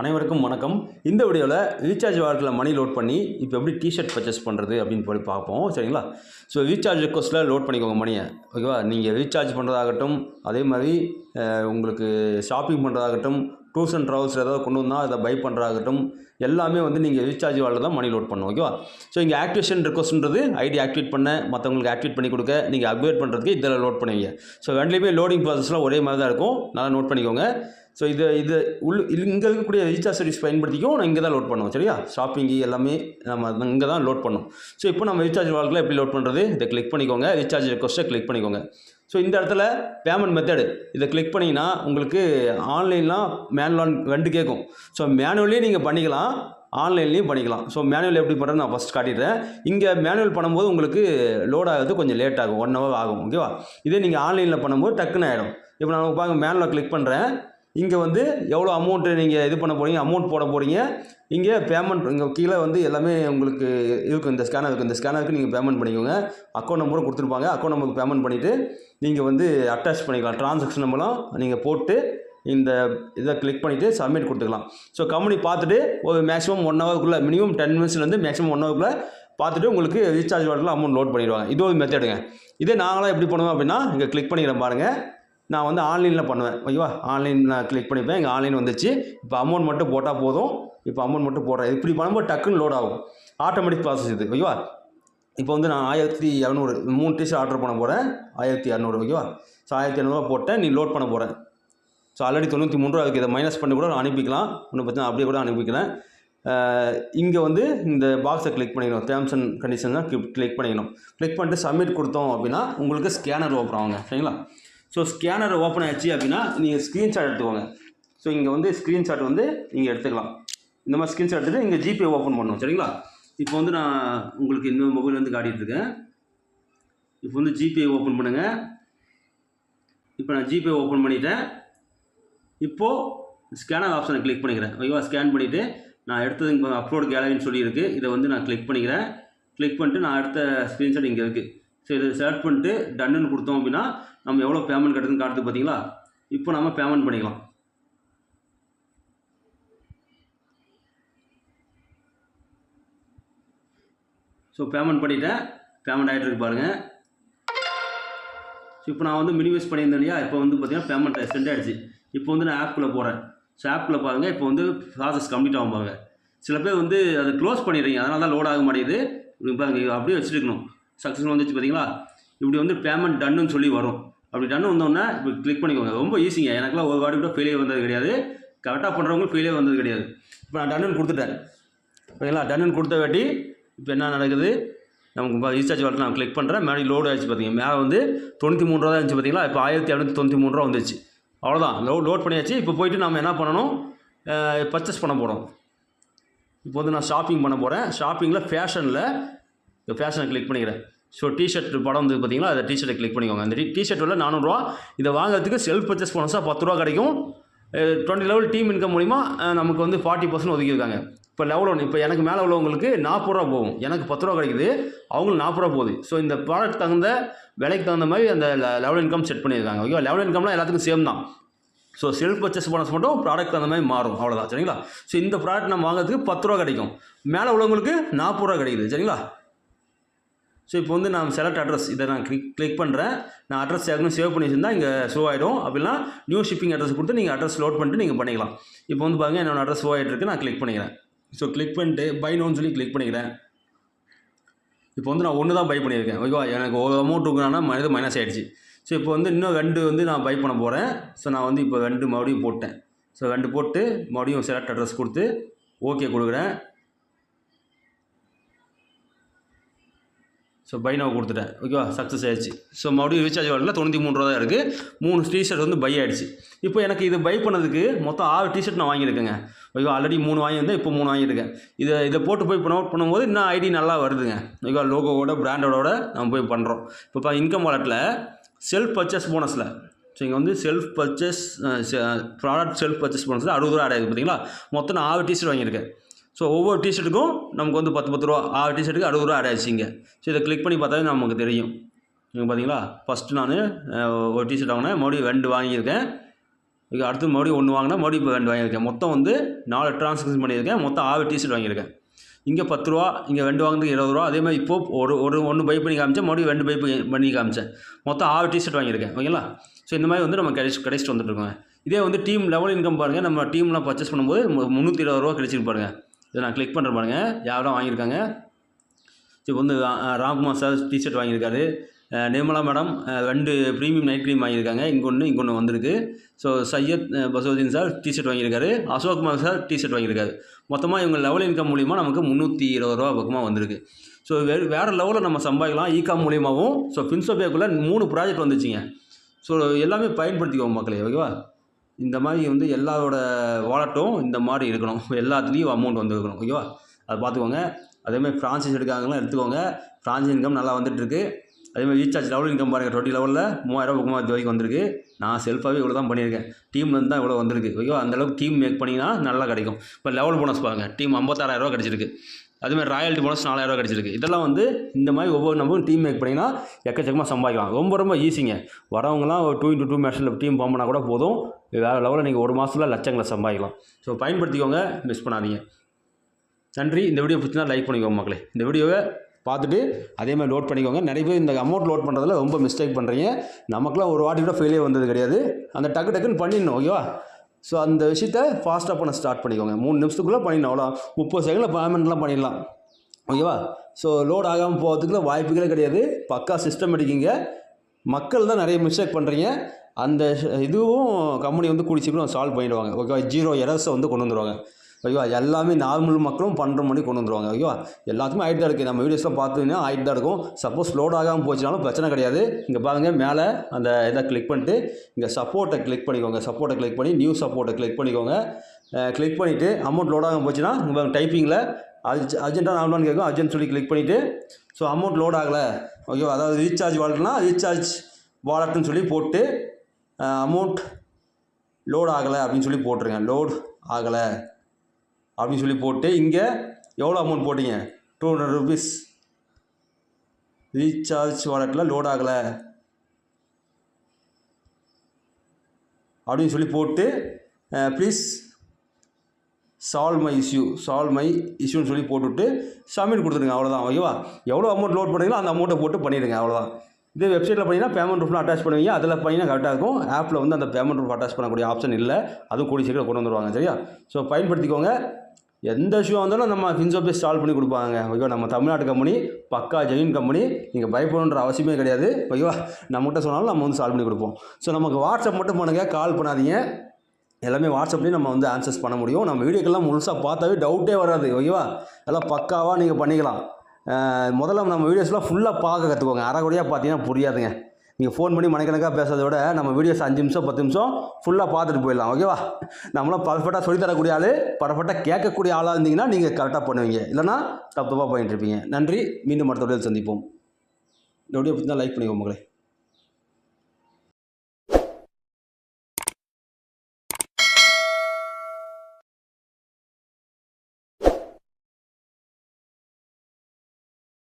அனைவருக்கும் வணக்கம். இந்த வீடியோவில் ரீசார்ஜ் வாலெட்டில் மணி லோட் பண்ணி இப்போ எப்படி டிஷர்ட் பர்ச்சேஸ் பண்ணுறது அப்படின்னு போய் பார்ப்போம். சரிங்களா? ஸோ ரீசார்ஜ் ரெக்வஸ்ட்டில் லோட் பண்ணிக்கோங்க மணியை ஓகேவா நீங்கள் ரீசார்ஜ் பண்ணுறதாகட்டும் அதே மாதிரி உங்களுக்கு ஷாப்பிங் பண்ணுறதாகட்டும் டூர்ஸ் அண்ட் ட்ராவல்ஸ் ஏதாவது கொண்டு வந்தால் அதை பை பண்ணுறதாகட்டும் எல்லாமே வந்து நீங்கள் ரீசார்ஜ் வாலில் தான் மணி லோட் பண்ணணும் ஓகேவா ஸோ இங்கே ஆக்டிவேஷன் ரிக்வஸ்ட்ன்றது ஐடி ஆக்டிவேட் பண்ண மற்றவங்களுக்கு ஆக்டிவேட் பண்ணி கொடுக்க நீங்கள் அப்டேட் பண்ணுறதுக்கு இதில் லோட் பண்ணுவீங்க. ஸோ ரெண்டுலேயுமே லோடிங் ப்ராசஸ்லாம் ஒரே மாதிரி தான் இருக்கும். நல்லா நோட் பண்ணிக்கோங்க. ஸோ இது இது உள் இங்கே இருக்கக்கூடிய ரீசார்ஜ் சர்வீஸ் பயன்படுத்திக்கும் நான் இங்கே தான் லோட் பண்ணுவோம் சரியா? ஷாப்பிங்கு எல்லாமே நம்ம இங்கே தான் லோட் பண்ணும். ஸோ இப்போ நம்ம ரீசார்ஜ் வாழ்க்கையில் எப்படி லோட் பண்ணுறது இதை கிளிக் பண்ணிக்கோங்க. ரீசார்ஜ் ரெக்வஸ்ட்டை கிளிக் பண்ணிக்கோங்க. ஸோ இந்த இடத்துல பேமெண்ட் மெத்தடு இதை கிளிக் பண்ணிங்கன்னா உங்களுக்கு ஆன்லைன்லாம் மேனுவல் ரெண்டு கேட்கும். ஸோ மேனுவலே நீங்கள் பண்ணிக்கலாம் ஆன்லைன்லேயும் பண்ணிக்கலாம். ஸோ மேனுவல் எப்படி பண்ணுறது நான் ஃபஸ்ட் காட்டிடுறேன். இங்கே மேனுவல் பண்ணும்போது உங்களுக்கு லோட் ஆகிறது கொஞ்சம் லேட் ஆகும் ஒன் ஹவர் ஆகும் ஓகேவா இதே நீங்கள் ஆன்லைனில் பண்ணும்போது டக்குன்னு ஆகிடும் இப்போ நான் பாருங்கள் மேனுவலில் கிளிக் பண்ணுறேன் இங்கே வந்து எவ்வளோ அமௌண்ட்டு நீங்கள் இது பண்ண போகிறீங்க அமௌண்ட் போட போகிறீங்க இங்கே பேமெண்ட் இங்கே கீழே வந்து எல்லாமே உங்களுக்கு இருக்கும் இந்த ஸ்கேனர் இருக்குது இந்த ஸ்கேனருக்கு நீங்கள் பேமெண்ட் பண்ணிக்கோங்க. அக்கௌண்ட் நம்பரும் கொடுத்துருப்பாங்க. அக்கௌண்ட் நம்பருக்கு பேமெண்ட் பண்ணிவிட்டு நீங்கள் வந்து அட்டாச் பண்ணிக்கலாம். ட்ரான்சாக்ஷன் நம்பர்லாம் நீங்கள் போட்டு இந்த இதை கிளிக் பண்ணிவிட்டு சப்மிட் கொடுத்துக்கலாம். ஸோ கம்பெனி பார்த்துட்டு ஒரு மேக்ஸிமம் ஒன் ஹவருக்குள்ளே மினிமம் டென் மினிட்ஸ்லேருந்து மேக்ஸிமம் ஒன் ஹவருக்குள்ளே பார்த்துட்டு உங்களுக்கு ரீசார்ஜ் வாட்டில் அமௌண்ட் லோட் பண்ணிடுவாங்க. இது ஒரு மெத்தடுங்க இதே நாங்களாம் எப்படி பண்ணுவோம் அப்படின்னா இங்கே கிளிக் பண்ணிக்கிறேன் பாருங்கள் நான் வந்து ஆன்லைனில் பண்ணுவேன். ஓகேவா? ஆன்லைன் நான் கிளிக் பண்ணிப்பேன். இங்கே ஆன்லைன் வந்துச்சு. இப்போ அமௌண்ட் மட்டும் போட்டால் போதும். இப்போ அமௌண்ட் மட்டும் போடுறேன். இப்படி பண்ணும்போது டக்குன்னு லோட் ஆகும். ஆட்டோமேட்டிக் ப்ராசஸ் இது. ஓகேவா? இப்போ வந்து நான் ஆயிரத்தி இரநூறு மூணு டிஷர்ட் ஆர்டர் பண்ண போகிறேன் ஆயிரத்தி இரநூறு ஓகேவா? ஸோ ஆயிரத்தி இரநூறுவா போட்டேன். நீ லோட் பண்ண போகிறேன் ஸோ ஆல்ரெடி தொண்ணூற்றி மூணு ரூபா இருக்குது இதை மைனஸ் பண்ணி கூட அனுப்பிக்கலாம். ஒன்றும் பிரச்சனை அப்படியே கூட அனுப்பிக்கிறேன். இங்கே வந்து இந்த பாக்ஸை கிளிக் பண்ணிக்கணும் டேர்ம்ஸ் அண்ட் கண்டிஷன் தான் கிளிக் பண்ணிக்கணும் கிளிக் பண்ணிட்டு சப்மிட் கொடுத்தோம் அப்படின்னா உங்களுக்கு ஸ்கேனர் ஓப்பன் ஆகுங்க. சரிங்களா? ஸோ ஸ்கேனர் ஓப்பன் ஆச்சு அப்படின்னா நீங்கள் ஸ்க்ரீன்ஷாட் எடுத்துக்கோங்க. ஸோ இங்கே வந்து ஸ்க்ரீன்ஷாட் வந்து நீங்கள் எடுத்துக்கலாம். இந்த மாதிரி ஸ்க்ரீன்ஷாட் எடுத்துட்டு இங்கே ஜிபே ஓப்பன் பண்ணணும் சரிங்களா? இப்போ வந்து நான் உங்களுக்கு இந்த மொபைல் வந்து காட்டிகிட்ருக்கேன் இப்போ வந்து ஜிபே ஓப்பன் பண்ணுங்கள் இப்போ நான் ஜிபே ஓப்பன் பண்ணிட்டேன். இப்போது ஸ்கேனர் ஆப்ஷனை கிளிக் பண்ணிக்கிறேன். ஓகேவா ஸ்கேன் பண்ணிவிட்டு நான் எடுத்தது இப்போ அப்லோட் கேலரின்னு சொல்லியிருக்கு. இதை வந்து நான் கிளிக் பண்ணிக்கிறேன். கிளிக் பண்ணிட்டு நான் அடுத்த ஸ்க்ரீன்ஷாட் இங்கே இருக்குது ஸோ இதை செலக்ட் பண்ணிட்டு டன்னுன்னு கொடுத்தோம் அப்படின்னா நம்ம எவ்வளோ பேமெண்ட் கட்டுறதுன்னு காட்டுது பார்த்தீங்களா இப்போ நம்ம பேமெண்ட் பண்ணிக்கலாம். ஸோ பேமெண்ட் பண்ணிட்டேன். பேமெண்ட் ஆகிட்டு இருக்கு பாருங்கள் ஸோ இப்போ நான் வந்து மினிமைஸ் பண்ணியிருந்தேன் இல்லையா? இப்போ வந்து பார்த்தீங்கன்னா பேமெண்ட் சென்ட் ஆகிடுச்சு இப்போ வந்து நான் ஆப்குள்ளே போகிறேன் ஸோ ஆப்பில் பாருங்கள் இப்போ வந்து ப்ராசஸ் கம்ப்ளீட் ஆகும் பாருங்கள் சில பேர் வந்து அதை க்ளோஸ் பண்ணிடுறீங்க. அதனால தான் லோட் ஆக மாட்டேங்குது. பாருங்கள் அப்படியே வச்சுருக்கணும். சக்ஸஸ் வந்துச்சு பார்த்தீங்களா இப்படி வந்து பேமெண்ட் டன்னு சொல்லி வரும். அப்படி டன்னு வந்தோடனே இப்போ கிளிக் பண்ணிக்கோங்க. ரொம்ப ஈஸிங்க எனக்குலாம் ஒரு வாட்டி கூட ஃபெயிலியர் வந்தது கிடையாது. கரெக்டாக பண்ணுறவங்களுக்கு ஃபெயிலியர் வந்தது கிடையாது. இப்போ நான் டன்னு கொடுத்துட்டேன். ஓகேங்களா? டன்னு கொடுத்த வாட்டி இப்போ என்ன நடக்குது? நமக்கு ரீசார்ஜ் வாலெட் நான் கிளிக் பண்ணுறேன் மேலே லோடு ஆயிடுச்சு பார்த்தீங்க மேலே வந்து தொண்ணூற்றி மூணு ரூபா தான் இருந்துச்சு பார்த்தீங்களா இப்போ ஆயிரத்தி இரநூத்தி தொண்ணூற்றி மூணு ரூபா வந்துச்சு அவ்வளோதான் லோ லோட் பண்ணியாச்சு. இப்போ போயிட்டு நம்ம என்ன பண்ணணும்? பர்ச்சேஸ் பண்ண போகிறோம் இப்போ வந்து நான் ஷாப்பிங் பண்ண போகிறேன் ஷாப்பிங்கில் ஃபேஷனில் இப்போ ஃபேஷனை கிளிக் பண்ணிக்கிறேன். ஸோ டிஷர்ட் படம் வந்து பார்த்தீங்களா? அதை டிஷர்ட்டை கிளிக் பண்ணிக்கோங்க. அந்த டிஷர்ட் வில நானூறுரூவா இதை வாங்குறதுக்கு செல்ஃப் பர்ச்சேஸ் போனஸாக பத்து ரூபா கிடைக்கும். டுவெண்ட்டி லெவல் டீம் இன்கம் மூலிமா நமக்கு வந்து ஃபார்ட்டி பர்சன்ட் ஒதுக்கியிருக்காங்க. இப்போ லெவல் ஒன்று இப்போ எனக்கு மேலே உள்ளவங்களுக்கு நாற்பது ரூபா போகும். எனக்கு பத்து ரூபா கிடைக்குது. அவங்களுக்கு நாற்பது ரூபா போகுது. ஸோ இந்த ப்ராடக்ட் தகுந்த விலைக்கு தகுந்த மாதிரி அந்த லெவல் இன்கம் செட் பண்ணியிருக்காங்க. ஓகேவா லெவல் இன்கம்லாம் எல்லாத்துக்கும் சேம் தான். ஸோ செல்ஃப் பர்ச்சேஸ் போனஸ் மட்டும் ப்ராடக்ட் அந்த மாதிரி மாறும். அவ்வளோதான் சரிங்களா? ஸோ இந்த ப்ராடக்ட் நம்ம வாங்குறதுக்கு பத்து ரூபா கிடைக்கும். மேலே உள்ளவங்களுக்கு நாற்பது ரூபா கிடைக்குது. சரிங்களா? ஸோ இப்போ வந்து நான் செலக்ட் அட்ரஸ் இதை நான் கிளிக் கிளிக் பண்ணுறேன் நான் அட்ரஸ் ஏற்கனவே சேவ் பண்ணி வச்சுருந்தா இங்கே ஷோ ஆகிடும் அப்படின்னா நியூ ஷிப்பிங் அட்ரஸ் கொடுத்து நீங்கள் அட்ரஸ் லோட் பண்ணிட்டு நீங்கள் பண்ணிக்கலாம். இப்போ வந்து பாருங்கள் என்னோடய அட்ரஸ் ஷோ ஆகிட்டு இருக்கு நான் கிளிக் பண்ணிக்கிறேன். ஸோ கிளிக் பண்ணிட்டு பை நோன்னு சொல்லி கிளிக் பண்ணிக்கிறேன். இப்போ வந்து நான் ஒன்று தான் பை பண்ணியிருக்கேன். ஓகேவா எனக்கு ஒரு அமௌண்ட் இருக்குன்னா இது மைனஸ் ஆகிடுச்சு ஸோ இப்போ வந்து இன்னும் ரெண்டு வந்து நான் பை பண்ண போகிறேன் ஸோ நான் வந்து இப்போ ரெண்டு மறுபடியும் போட்டேன். ஸோ ரெண்டு போட்டு மறுபடியும் செலக்ட் அட்ரஸ் கொடுத்து ஓகே கொடுக்குறேன். ஸோ பைனாவை கொடுத்துட்டேன். ஓகேவா சக்ஸஸ் ஆயிடுச்சு. ஸோ மறுபடியும் ரீசார்ஜ் வாலில் தொண்ணூற்றி மூணு ரூபா தான் இருக்குது மூணு டிஷர்ட் வந்து பை ஆயிடுச்சு. இப்போ எனக்கு இது பை பண்ணதுக்கு மொத்தம் ஆறு டிஷர்ட் நான் வாங்கியிருக்கேங்க. ஓகேவா ஆல்ரெடி மூணு வாங்கியிருந்தேன் இப்போ மூணு வாங்கியிருக்கேன். இதை இதை போட்டு போய் ப்ரொமோட் பண்ணும்போது இன்னும் ஐடி நல்லா வருதுங்க. ஓகேவா லோகோவோட பிராண்டோட நம்ம போய் பண்ணுறோம் இப்போ இன்கம் வாலெட்டில் செல்ஃப் பர்ச்சேஸ் போனஸில் ஸோ இங்கே வந்து self purchase product self purchase போனஸில் அறுபது ரூபா ஆட் ஆகுது பார்த்தீங்களா மொத்தம் நான் ஆறு டிஷர்ட் வாங்கியிருக்கேன். ஸோ ஒவ்வொரு டிஷர்ட்டுக்கும் நமக்கு வந்து பத்து பத்து ரூபா. ஆறு டிஷர்ட்டுக்கு அறுபது ரூபா ஆட் ஆச்சுங்க ஸோ இதை கிளிக் பண்ணி பார்த்தாலே நமக்கு தெரியும். நீங்கள் பார்த்தீங்களா? ஃபஸ்ட்டு நான் ஒரு டிஷர்ட் வாங்கினேன். மறுபடியும் ரெண்டு வாங்கியிருக்கேன். இது அடுத்து மறுபடியும் ஒன்று வாங்கினா மறுபடியும் இப்போ ரெண்டு வாங்கியிருக்கேன். மொத்தம் வந்து நாலு ட்ரான்சாக்ஷன் பண்ணியிருக்கேன். மொத்தம் ஆறு டிஷர்ட் வாங்கியிருக்கேன். இங்கே பத்து ரூபா இங்கே ரெண்டு வாங்கினதுக்கு இருபது ரூபா. அதே மாதிரி இப்போ ஒரு ஒரு ஒன்று பை பண்ணி காமிச்சேன். மறுபடியும் ரெண்டு பை பண்ணி- காமிச்சேன். மொத்தம் ஆறு டிஷர்ட் வாங்கியிருக்கேன். ஓகேங்களா? ஸோ இந்த மாதிரி வந்து நம்ம கிடைச்சி கிடைச்சிட்டு வந்துட்டுருக்கோங்க இதே வந்து டீம் லெவல் இன்கம் பாருங்கள் நம்ம டீம்லாம் பர்ச்சேஸ் பண்ணும்போது முந்நூற்றி இருபது ரூபா கிடைச்சிருக்கு பாருங்க. இதை நான் கிளிக் பண்ணுறேன் பாருங்கள் யாரெல்லாம் வாங்கியிருக்காங்க. இப்போ வந்து ராம்குமார் சார் டிஷர்ட் வாங்கியிருக்காரு. நிர்மலா மேடம் ரெண்டு ப்ரீமியம் நைட் க்ரீம் வாங்கியிருக்காங்க. இங்கே ஒன்று இங்கே ஒன்று வந்திருக்கு. So Syed Basodeen sir T-shirt வாங்கியிருக்காரு. அசோக்குமார் சார் டிஷர்ட் வாங்கியிருக்காரு. மொத்தமாக இவங்க லெவல் இன்கம் மூலிமா நமக்கு முந்நூற்றி இருபது ரூபா பக்கமாக வந்திருக்கு. ஸோ வேறு வேறு லெவலில் நம்ம சம்பாதிக்கலாம். இகாம் மூலியமாகவும் ஸோ ஃபின்சோபேக்குள்ளே மூணு ப்ராஜெக்ட் வந்துச்சுங்க. ஸோ எல்லாமே பயன்படுத்திக்குவோம் மக்களே ஓகேவா இந்த மாதிரி வந்து எல்லாரோட வாலெட்டும் இந்த மாதிரி இருக்கணும் எல்லாத்துலேயும் அமௌண்ட் வந்து இருக்கணும் ஓகேவா அதை பார்த்துக்கோங்க. அதேமாதிரி ஃப்ரான்சைஸ் எடுக்காங்கலாம் எடுத்துக்கோங்க. ஃப்ரான்சைஸ் இன்கம் நல்லா வந்துட்டுருக்கு. அதேமாதிரி ரீசார்ஜ் லெவல் இன்கம் பாருங்கள் டுவெண்ட்டி லெவலில் மூவாயிரம் பக்கமாக வரைக்கும் வந்திருக்கு. நான் செல்ஃபாகவே இவ்வளோ தான் பண்ணியிருக்கேன். டீம்லேருந்து தான் இவ்வளோ வந்திருக்கு. ஓகேவா அந்தளவுக்கு டீம் மேக் பண்ணிங்கன்னா நல்லா கிடைக்கும். இப்போ லெவல் போனஸ் பாருங்கள் டீம் ஐம்பத்தாறாயிரரூவா கிடச்சிருக்கு. அதுமாதிரி ராயல்ட்டி போனஸ் நாலாயிரரூவா கிடச்சிருக்கு. இதெல்லாம் வந்து இந்த மாதிரி ஒவ்வொரு நம்பரும் டீம் மேக் பண்ணிங்கன்னா எக்கச்சக்கமாக சம்பாதிக்கலாம். ரொம்ப ரொம்ப ஈஸிங்க வரவங்களாம் ஒரு டூ இன்ட்டு டூ மேட்ச்சில் டீம் ஃபார்ம் பண்ணால் கூட போதும். வேறு லெவலில் நீங்கள் ஒரு மாதத்தில் லட்சங்களை சம்பாதிக்கலாம். ஸோ பயன்படுத்திக்கோங்க மிஸ் பண்ணாதீங்க. நன்றி. இந்த வீடியோ பிடிச்சினா லைக் பண்ணிக்கோங்க மக்களே. இந்த வீடியோவை பார்த்துட்டு அதே மாதிரி லோட் பண்ணிக்கோங்க. நிறைய பேர் இந்த அமௌண்ட் லோட் பண்ணுறதுல ரொம்ப மிஸ்டேக் பண்ணுறீங்க நமக்குலாம் ஒரு வாட்டி கூட ஃபெயிலே வந்தது கிடையாது. அந்த டக்கு டக்குன்னு பண்ணிடணும் ஓகேவா ஸோ அந்த விஷயத்த ஃபாஸ்ட்டாக பண்ண ஸ்டார்ட் பண்ணிக்கோங்க. மூணு நிமிஷத்துக்குள்ளே பண்ணிடலாம். அவ்வளோ முப்பது செகண்டில் பேமெண்ட்லாம் பண்ணிடலாம். ஓகேவா? ஸோ லோட் ஆகாமல் போகிறதுக்குள்ள வாய்ப்புகளே கிடையாது. பக்கா சிஸ்டமேட்டிக்கிங்க மக்கள் தான் நிறைய மிஸ்டேக் பண்ணுறீங்க அந்த இதுவும் கம்பெனி வந்து கூடி சீக்கிரம் சால்வ் பண்ணிடுவாங்க. ஓகேவா? ஜீரோ எரர்ஸை வந்து கொண்டு வந்துடுவாங்க ஐயோ எல்லாமே நார்மல் மக்களும் பண்ணுற மணி கொண்டு வந்துருவாங்க. ஐயோ எல்லாத்துக்குமே ஆகிட்டு தான் இருக்குது நம்ம வீடியோஸ்லாம் பார்த்தீங்கன்னா ஆகிட்டு தான் இருக்கும். சப்போஸ் லோட் ஆகாமல் போச்சுனாலும் பிரச்சனை கிடையாது. இங்கே பாருங்கள் மேலே அந்த இதை கிளிக் பண்ணிட்டு இங்கே சப்போர்ட்டை கிளிக் பண்ணிக்கோங்க. சப்போர்ட்டை கிளிக் பண்ணி நியூ சப்போர்ட்டை கிளிக் பண்ணிக்கோங்க. கிளிக் பண்ணிவிட்டு அமௌண்ட் லோட் ஆகாமல் போச்சுன்னா உங்கள் டைப்பிங்கில் அர்ஜ் அர்ஜென்ட்டாக நார்மலானு கேட்கும். அர்ஜென்ட் சொல்லி கிளிக் பண்ணிவிட்டு ஸோ அமௌண்ட் லோட் ஆகலை. ஓகே அதாவது ரீசார்ஜ் வாலெட்னா ரீசார்ஜ் வாலெட்னு சொல்லி போட்டு அமௌண்ட் லோட் ஆகலை அப்படின்னு சொல்லி போட்டுருங்க. லோட் ஆகலை. அப்படின்னு சொல்லி போட்டு இங்கே எவ்வளோ அமௌண்ட் போட்டீங்க? டூ ஹண்ட்ரட் ருபீஸ் ரீசார்ஜ் வாலெட்டில் லோட் ஆகலை. அப்படின்னு சொல்லி போட்டு please solve my issue solve my இஷ்யூன்னு சொல்லி போட்டுவிட்டு சப்மிட் கொடுத்துருங்க அவ்வளோதான் ஓகேவா எவ்வளோ அமௌண்ட் லோட் பண்ணுறீங்களோ அந்த அமௌண்ட்டை போட்டு பண்ணிடுங்க அவ்வளோதான் இதே வெப்சைட்டில் பண்ணிங்கன்னா பேமெண்ட் ப்ரூஃப்லாம் அட்டாச் பண்ணுவீங்க அதில் பண்ணிங்கன்னா கரெக்டாக இருக்கும். ஆப்பில் வந்து அந்த பேமெண்ட் ப்ரூஃப் அட்டாச் பண்ணக்கூடிய ஆப்ஷன் இல்லை. அதுவும் கூடி சீக்கிரம் கொண்டு வந்துருவாங்க சரியா? ஸோ பயன்படுத்திக்கோங்க. எந்த இஷ்யூ வந்தாலும் நம்ம ஃபின்சோபே சால்வ் பண்ணி கொடுப்பாங்க. ஓகேவா? நம்ம தமிழ்நாட்டு கம்பெனி பக்கா ஜெயின் கம்பெனி நீங்கள் பயப்படணுன்ற அவசியமே கிடையாது. ஓகேவா? நம்மகிட்ட சொன்னாலும் நம்ம வந்து சால்வ் பண்ணி கொடுப்போம். ஸோ நமக்கு வாட்ஸ்அப் மட்டும் பண்ணுங்கள் கால் பண்ணாதீங்க. எல்லாமே வாட்ஸ்அப்லேயும் நம்ம வந்து ஆன்சர்ஸ் பண்ண முடியும். நம்ம வீடியோக்கெல்லாம் முழுசாக பார்த்தாவே டவுட்டே வராது. ஓகேவா? எல்லாம் பக்காவாக நீங்கள் பண்ணிக்கலாம். முதல்ல நம்ம வீடியோஸ்லாம் ஃபுல்லாக பார்க்க கற்றுக்கோங்க அரைக்குறையாக பார்த்தீங்கன்னா புரியாதுங்க. நீங்கள் ஃபோன் பண்ணி மணிக்கணக்காக பேசுறதை விட நம்ம வீடியோஸ் அஞ்சு நிமிஷம் பத்து நிமிஷம் ஃபுல்லாக பார்த்துட்டு போயிடலாம் ஓகேவா நம்மளாம் பர்ஃபெக்டாக சொல்லித் தரக்கூடிய ஆள் பர்ஃபெக்டாக கேட்கக்கூடிய ஆளாக இருந்தீங்கன்னா நீங்கள் கரெக்டாக பண்ணுவீங்க. இல்லைனா தப்பு தப்பாக பண்ணிட்டு இருப்பீங்க. நன்றி. மீண்டும் அடுத்த சந்திப்போம். இந்த வீடியோ பற்றி லைக் பண்ணிக்கோங்க மகளே